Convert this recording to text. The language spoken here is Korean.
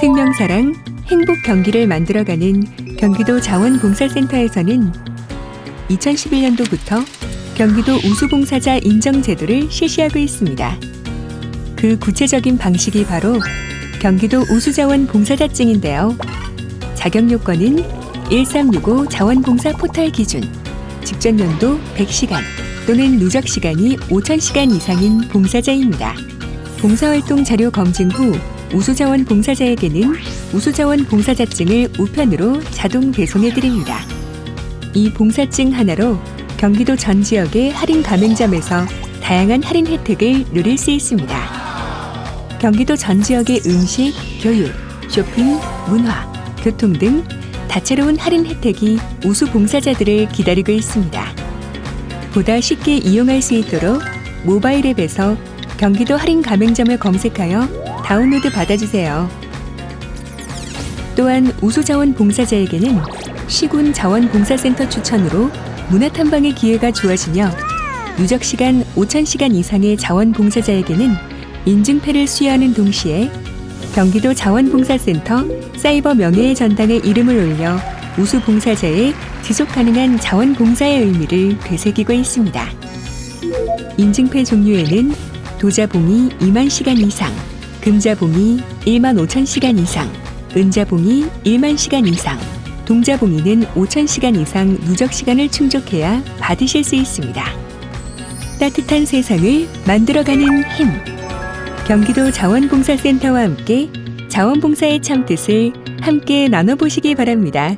생명사랑 행복 경기를 만들어가는 경기도 자원봉사센터에서는 2011년도부터 경기도 우수봉사자 인정 제도를 실시하고 있습니다. 그 구체적인 방식이 바로 경기도 우수자원 봉사자증인데요. 자격 요건은 1365 자원봉사 포털 기준, 직전 연도 100시간 또는 누적 시간이 5000시간 이상인 봉사자입니다. 봉사활동 자료 검증 후 우수자원 봉사자에게는 우수자원 봉사자증을 우편으로 자동 배송해 드립니다. 이 봉사증 하나로 경기도 전 지역의 할인 가맹점에서 다양한 할인 혜택을 누릴 수 있습니다. 경기도 전 지역의 음식, 교육, 쇼핑, 문화, 교통 등 다채로운 할인 혜택이 우수 봉사자들을 기다리고 있습니다. 보다 쉽게 이용할 수 있도록 모바일 앱에서 경기도 할인 가맹점을 검색하여 다운로드 받아주세요. 또한 우수자원 봉사자에게는 시군 자원봉사센터 추천으로 문화탐방의 기회가 주어지며 누적 시간 5,000시간 이상의 자원봉사자에게는 인증패를 수여하는 동시에 경기도 자원봉사센터 사이버 명예의 전당에 이름을 올려 우수 봉사자의 지속 가능한 자원봉사의 의미를 되새기고 있습니다. 인증패 종류에는 도자봉이 2만 시간 이상, 금자봉이 1만 5천 시간 이상, 은자봉이 1만 시간 이상, 동자봉이는 5천 시간 이상 누적 시간을 충족해야 받으실 수 있습니다. 따뜻한 세상을 만들어가는 힘. 경기도 자원봉사센터와 함께 자원봉사의 참 뜻을 함께 나눠보시기 바랍니다.